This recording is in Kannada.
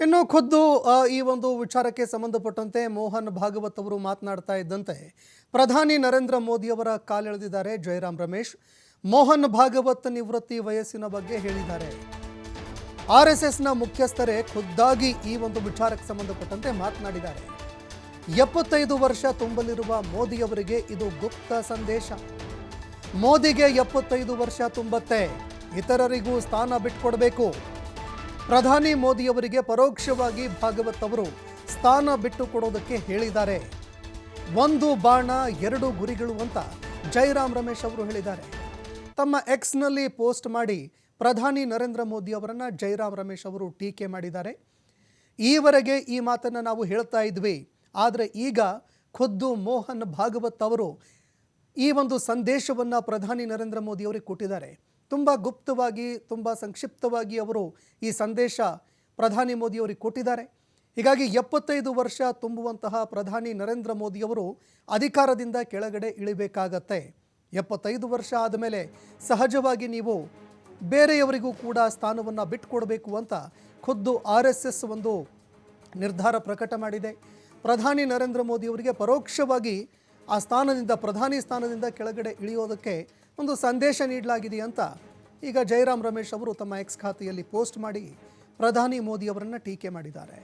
ಇನ್ನು ಖುದ್ದು ಈ ಒಂದು ವಿಚಾರಕ್ಕೆ ಸಂಬಂಧಪಟ್ಟಂತೆ ಮೋಹನ್ ಭಾಗವತ್ ಅವರು ಮಾತನಾಡ್ತಾ ಇದ್ದಂತೆ ಪ್ರಧಾನಿ ನರೇಂದ್ರ ಮೋದಿಯವರ ಕಾಲೆಳೆದಿದ್ದಾರೆ ಜಯರಾಮ್ ರಮೇಶ್. ಮೋಹನ್ ಭಾಗವತ್ ನಿವೃತ್ತಿ ವಯಸ್ಸಿನ ಬಗ್ಗೆ ಹೇಳಿದ್ದಾರೆ. ಆರ್ ಎಸ್ ಎಸ್ನ ಮುಖ್ಯಸ್ಥರೇ ಖುದ್ದಾಗಿ ಈ ಒಂದು ವಿಚಾರಕ್ಕೆ ಸಂಬಂಧಪಟ್ಟಂತೆ ಮಾತನಾಡಿದ್ದಾರೆ. ಎಪ್ಪತ್ತೈದು ವರ್ಷ ತುಂಬಲಿರುವ ಮೋದಿಯವರಿಗೆ ಇದು ಗುಪ್ತ ಸಂದೇಶ. ಮೋದಿಗೆ ಎಪ್ಪತ್ತೈದು ವರ್ಷ ತುಂಬತ್ತೆ, ಇತರರಿಗೂ ಸ್ಥಾನ ಬಿಟ್ಕೊಡ್ಬೇಕು. ಪ್ರಧಾನಿ ಮೋದಿಯವರಿಗೆ ಪರೋಕ್ಷವಾಗಿ ಭಾಗವತ್ ಅವರು ಸ್ಥಾನ ಬಿಟ್ಟು ಕೊಡೋದಕ್ಕೆ ಹೇಳಿದ್ದಾರೆ. ಒಂದು ಬಾಣ, ಎರಡು ಗುರಿಗಳು ಅಂತ ಜೈರಾಮ್ ರಮೇಶ್ ಅವರು ಹೇಳಿದ್ದಾರೆ. ತಮ್ಮ ಎಕ್ಸ್ನಲ್ಲಿ ಪೋಸ್ಟ್ ಮಾಡಿ ಪ್ರಧಾನಿ ನರೇಂದ್ರ ಮೋದಿ ಅವರನ್ನ ಜೈರಾಮ್ ರಮೇಶ್ ಅವರು ಟೀಕೆ ಮಾಡಿದ್ದಾರೆ. ಈವರೆಗೆ ಈ ಮಾತನ್ನು ನಾವು ಹೇಳ್ತಾ ಇದ್ವಿ. ಆದರೆ ಈಗ ಖುದ್ದು ಮೋಹನ್ ಭಾಗವತ್ ಅವರು ಈ ಒಂದು ಸಂದೇಶವನ್ನು ಪ್ರಧಾನಿ ನರೇಂದ್ರ ಮೋದಿ ಅವರಿಗೆ ಕೊಟ್ಟಿದ್ದಾರೆ. ತುಂಬ ಗುಪ್ತವಾಗಿ, ತುಂಬ ಸಂಕ್ಷಿಪ್ತವಾಗಿ ಅವರು ಈ ಸಂದೇಶ ಪ್ರಧಾನಿ ಮೋದಿ ಅವರಿಗೆ ಕೊಟ್ಟಿದ್ದಾರೆ. ಹೀಗಾಗಿ ಎಪ್ಪತ್ತೈದು ವರ್ಷ ತುಂಬುವಂತಹ ಪ್ರಧಾನಿ ನರೇಂದ್ರ ಮೋದಿಯವರು ಅಧಿಕಾರದಿಂದ ಕೆಳಗಡೆ ಇಳಿಬೇಕಾಗತ್ತೆ. ಎಪ್ಪತ್ತೈದು ವರ್ಷ ಆದಮೇಲೆ ಸಹಜವಾಗಿ ನೀವು ಬೇರೆಯವರಿಗೂ ಕೂಡ ಸ್ಥಾನವನ್ನು ಬಿಟ್ಟುಕೊಡಬೇಕು ಅಂತ ಖುದ್ದು ಆರ್ ಎಸ್ ಎಸ್ ಒಂದು ನಿರ್ಧಾರ ಪ್ರಕಟ ಮಾಡಿದೆ. ಪ್ರಧಾನಿ ನರೇಂದ್ರ ಮೋದಿ ಅವರಿಗೆ ಪರೋಕ್ಷವಾಗಿ ಆ ಸ್ಥಾನದಿಂದ, ಪ್ರಧಾನಿ ಸ್ಥಾನದಿಂದ ಕೆಳಗಡೆ ಇಳಿಯೋದಕ್ಕೆ ಒಂದು ಸಂದೇಶ ನೀಡಲಾಗಿದೆ ಅಂತ ಈಗ ಜಯರಾಮ್ ರಮೇಶ್ ಅವರು ತಮ್ಮ ಎಕ್ಸ್ ಖಾತೆಯಲ್ಲಿ ಪೋಸ್ಟ್ ಮಾಡಿ ಪ್ರಧಾನಿ ಮೋದಿ ಅವರನ್ನು ಟೀಕೆ ಮಾಡಿದ್ದಾರೆ.